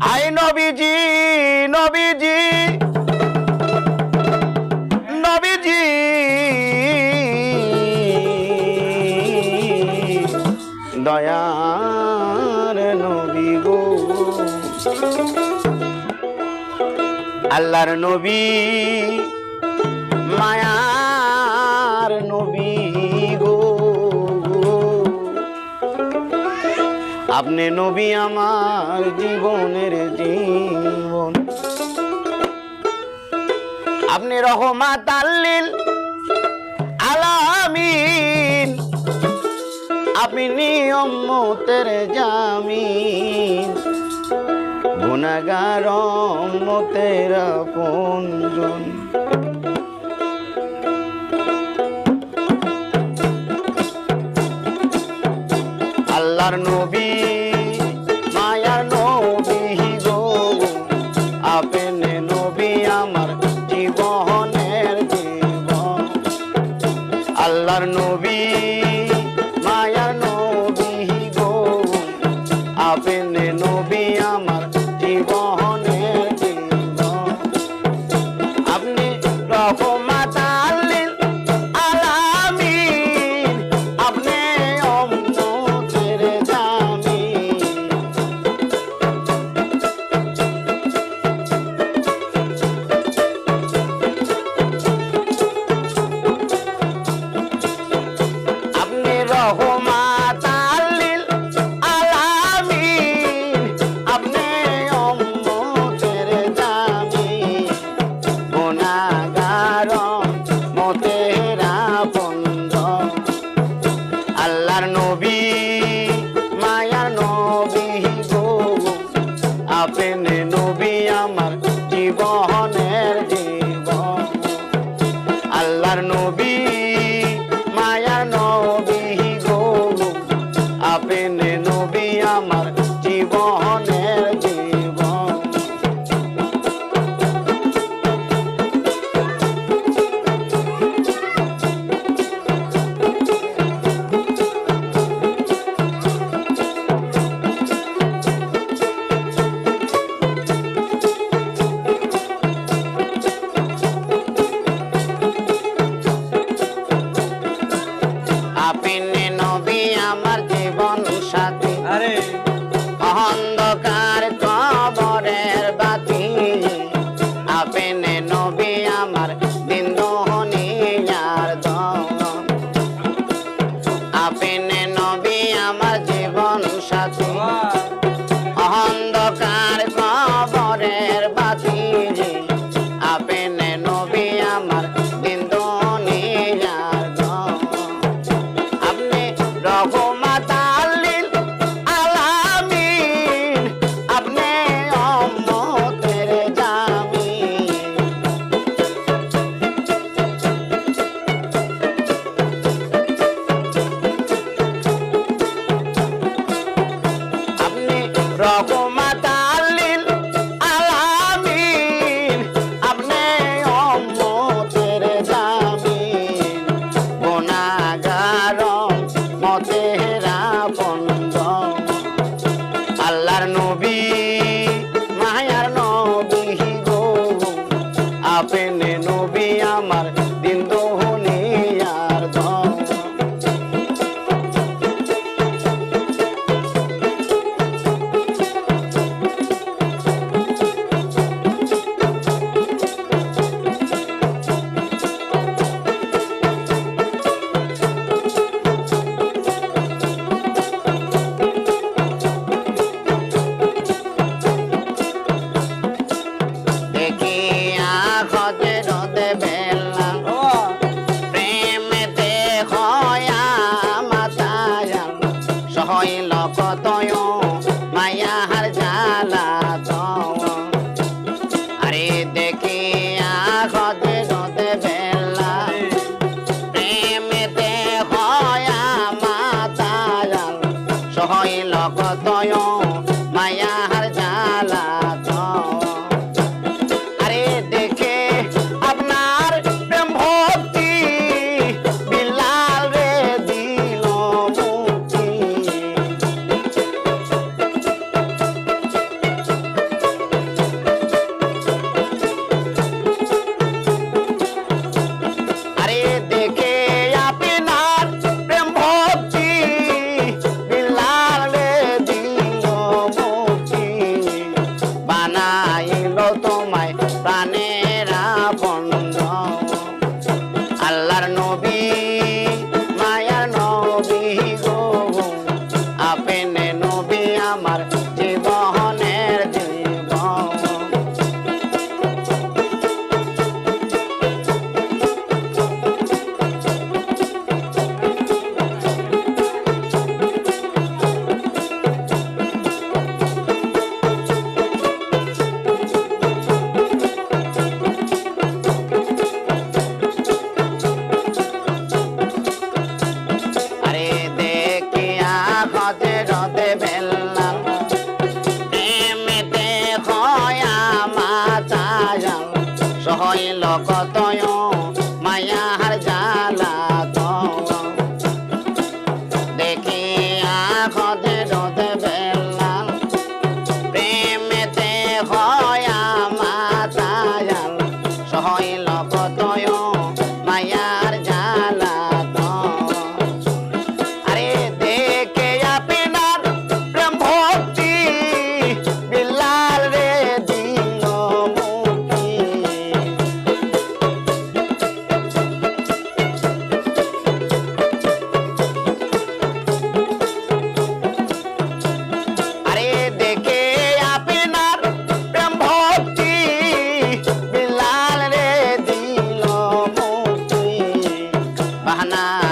I নবীজি নবীজি। নবীজি। দয়ার নবী গো। আল্লাহর নবী মায়া আপনি নবী আমার জীবনের জীবন। আপনি রহমাত আল্লিল আলামিন, আপনি নিয়মতের জামিন। গুণাগার মতের পঞ্জন আল্লাহর আপেন লপতয় মায়া হইল কত মায়া bahana.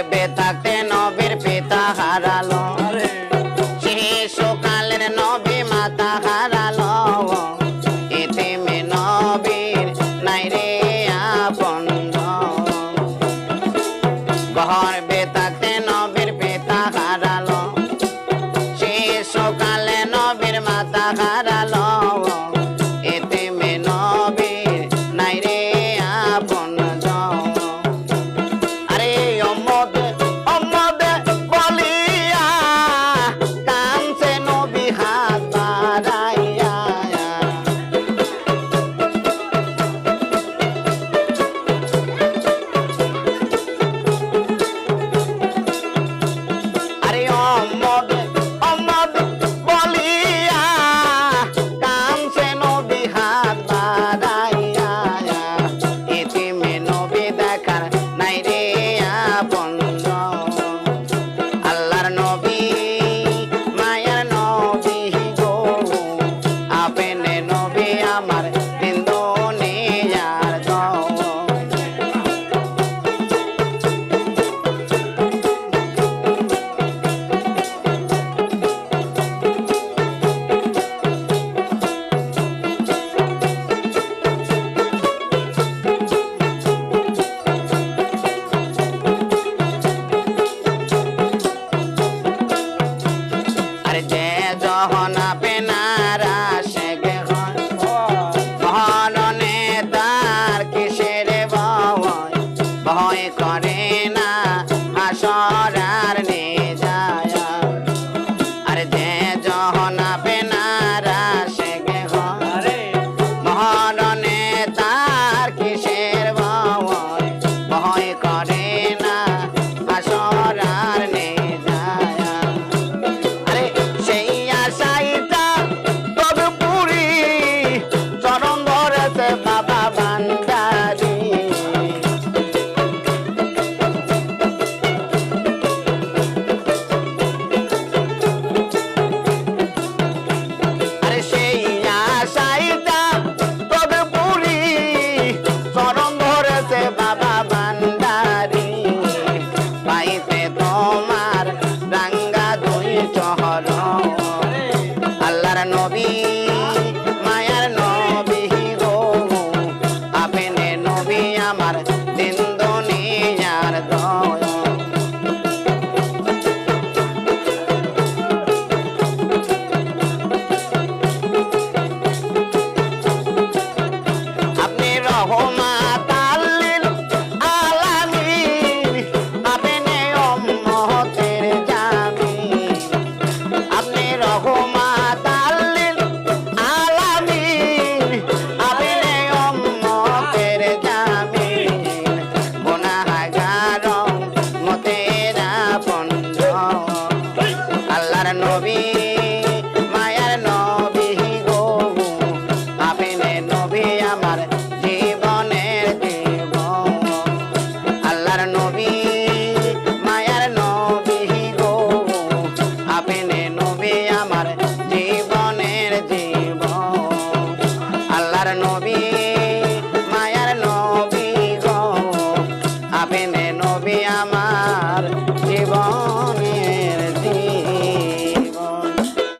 গর্বে থাকতে নবীর পিতা হারালো। শিশুকালের নবী মাতা হারালো। ইতিমে নবীর নাই আপন। it.